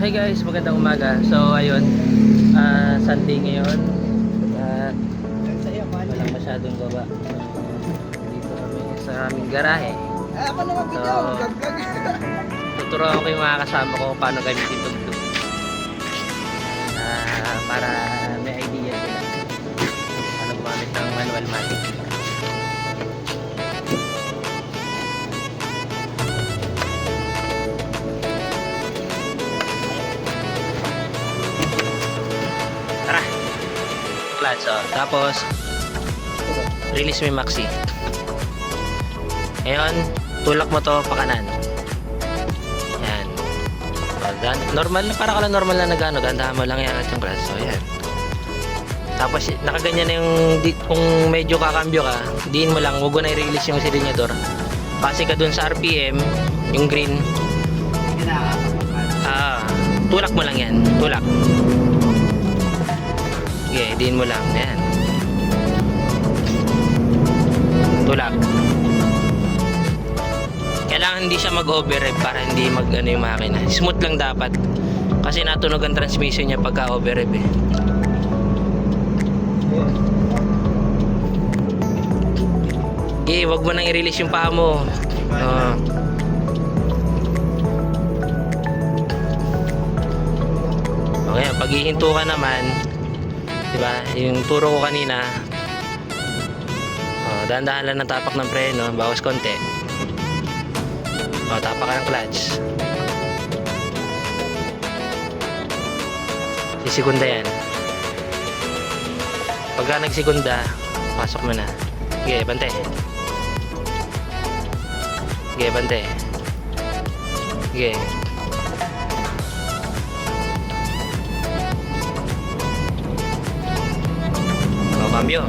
Hi guys, magandang umaga. So ayun, ah, Sunday ngayon. At walang masyadong baba. So, dito kami sa aming garahe. Ako naman So, bitaw, gagag. Tuturuan ko yung mga kasama ko paano gamitin tugtog. Clutch, oh. Tapos, release mo yung maxi. Ngayon, tulak mo to pa kanan. Yan. Normal na, para ka lang normal na nagano, gandahan mo lang yan at yung clutch. So, yan. Tapos, nakaganyan na yung, di, kung medyo kakambyo ka, diin mo lang, huwag mo na i-release yung silinyador. Kasi ka dun sa RPM, yung green, ah, tulak mo lang yan. Tulak. Okay, diin mo lang. Yan. Tulak. Kailangan hindi siya mag-overrev para hindi mag ano yung makina. Smooth lang dapat. Kasi natunog ang transmission niya pagka overrev eh. Eh, wag mo nang i-release yung paa mo. Oo. Okay, pag hihinto ka naman, ba? Yung turo ko kanina, oh, dahan-dahan lang ng tapak ng preno, bawas konti. Oh, tapak ng clutch. Sisikunda yan. Pagka nagsikunda, pasok mo na. Sige, bante. Sige, bante. Sige. Cambio.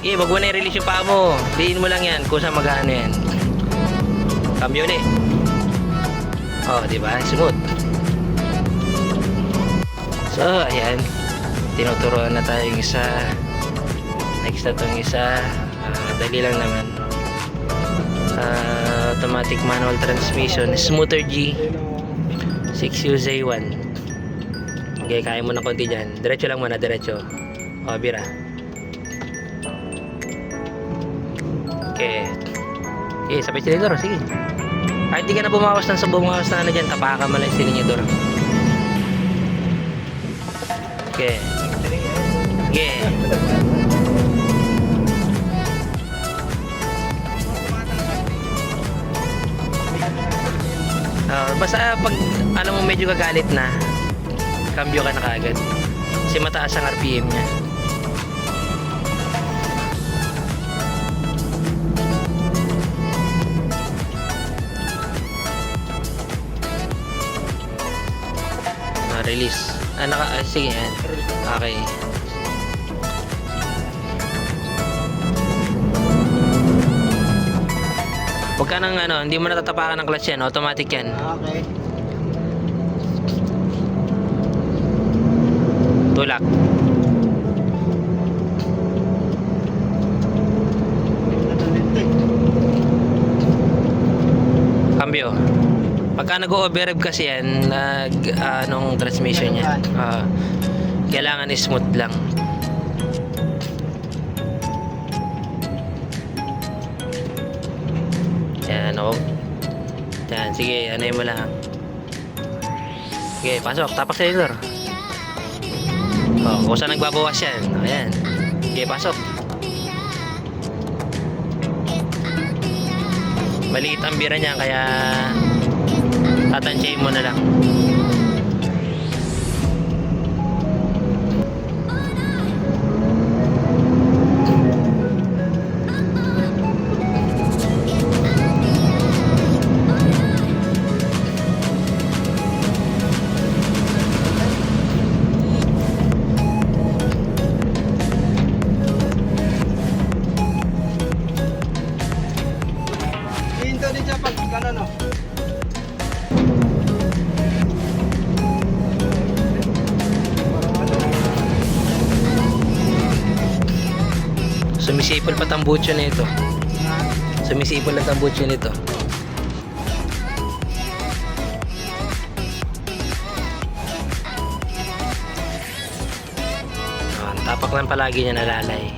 Sige, wag mo na i-release yung paa mo. Diin mo lang yan kung saan mag-ano yan. Cambio ulit. Oh, di ba? Smooth. So, ayan. Tinuturuan na tayong isa. Next na tong isa. Ah, dali lang naman. Ah, automatic manual transmission. Smoother G. 6UZ1. Okay, kaya mo na konti dyan. Diretso lang muna, diretso. O, bira. Okay. Okay, sabay sinidor. Sige. Kahit di ka na bumawas ng sa bumawas na ano dyan, tapakan mo lang yung sinidor. Okay. Okay. Ah, basta pag alam mo medyo gagalit na, cambio ka na kaagad. Kasi mataas ang RPM niya. Release. Ah, naka, ah, sige yan. Okay. Huwag ka nang ano, hindi mo natatapakan ng clutch yan. Automatic yan. Okay. Pagka nag-overrev kasi yan, nag, ah, anong transmission niya, ah, kailangan smooth lang. Yan, oh. Yan, sige, ano mo lang. Sige, pasok. Tapak sa door. Oh, kung saan nagbabawas yan. Ayan. Sige, pasok. Maliit ang bira niya, kaya tatansyahin mo na lang. Hinto din siya pag gano'n, no? sumisipol pa tambucho nito. Sumisipol na tambucho nito. Ah, tapak lang palagi niya nalalay.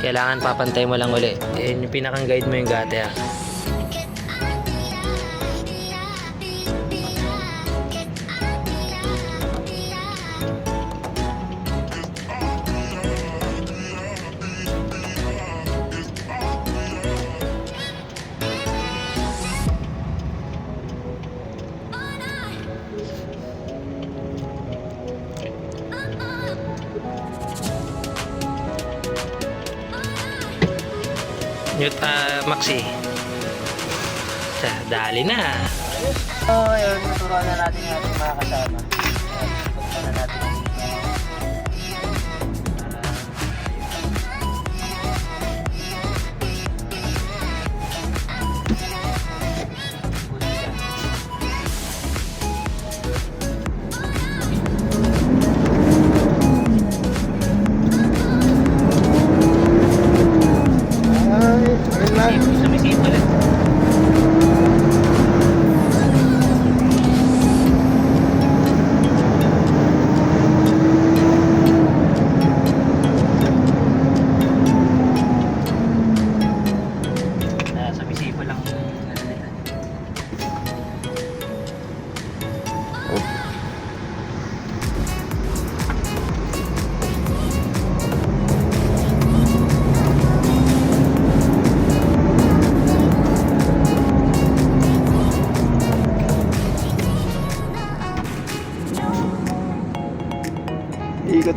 kailangan papantay mo lang uli. Yun yung pinakang guide mo yung gate ha. Mute ah, Maxi. Sa, dali na. So, ayun, tuturuan na natin yung mga kasama. Tuturuan na natin.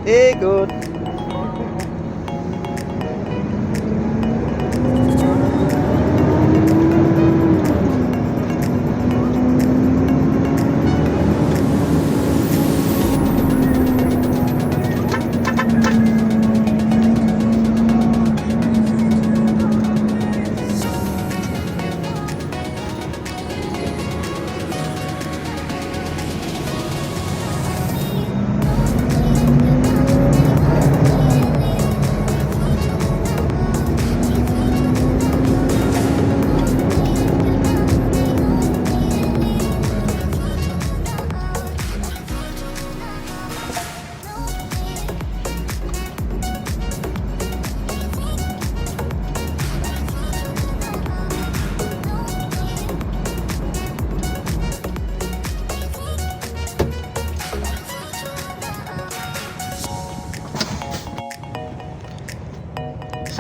Hey, good.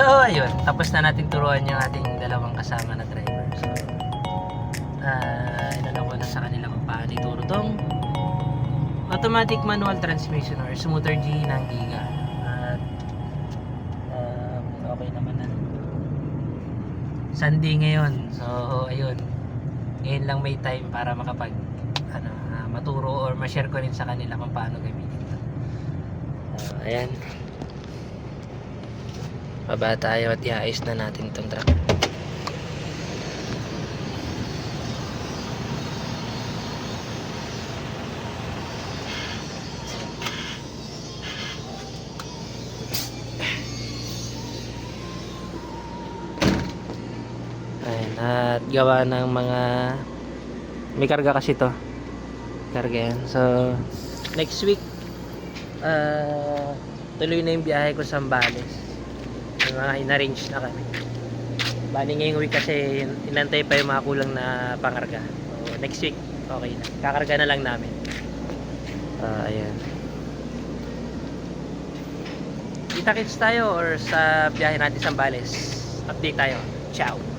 So, ayun. Tapos na natin turuan yung ating dalawang kasama na driver. So, uh, inano ko na sa kanila kung paano ituro tong automatic manual transmission or smoother G ng Giga. At um, okay naman na. Sunday ngayon. So, ayun. Ngayon lang may time para makapag ano, ah, maturo or ma-share ko rin sa kanila kung paano gamitin ito. So, ayan. Baba tayo at iayos na natin itong truck. Ayan, at gawa ng mga may karga kasi to. Karga yan. So next week ah tuloy na yung biyahe ko sa Zambales may mga in-arrange na kami. Bali ngayong week kasi inantay pa yung mga kulang na pangarga. So next week okay na. Kakarga na lang namin. Ah, ayan. Kita kits tayo or sa biyahe natin sa Zambales update tayo. Ciao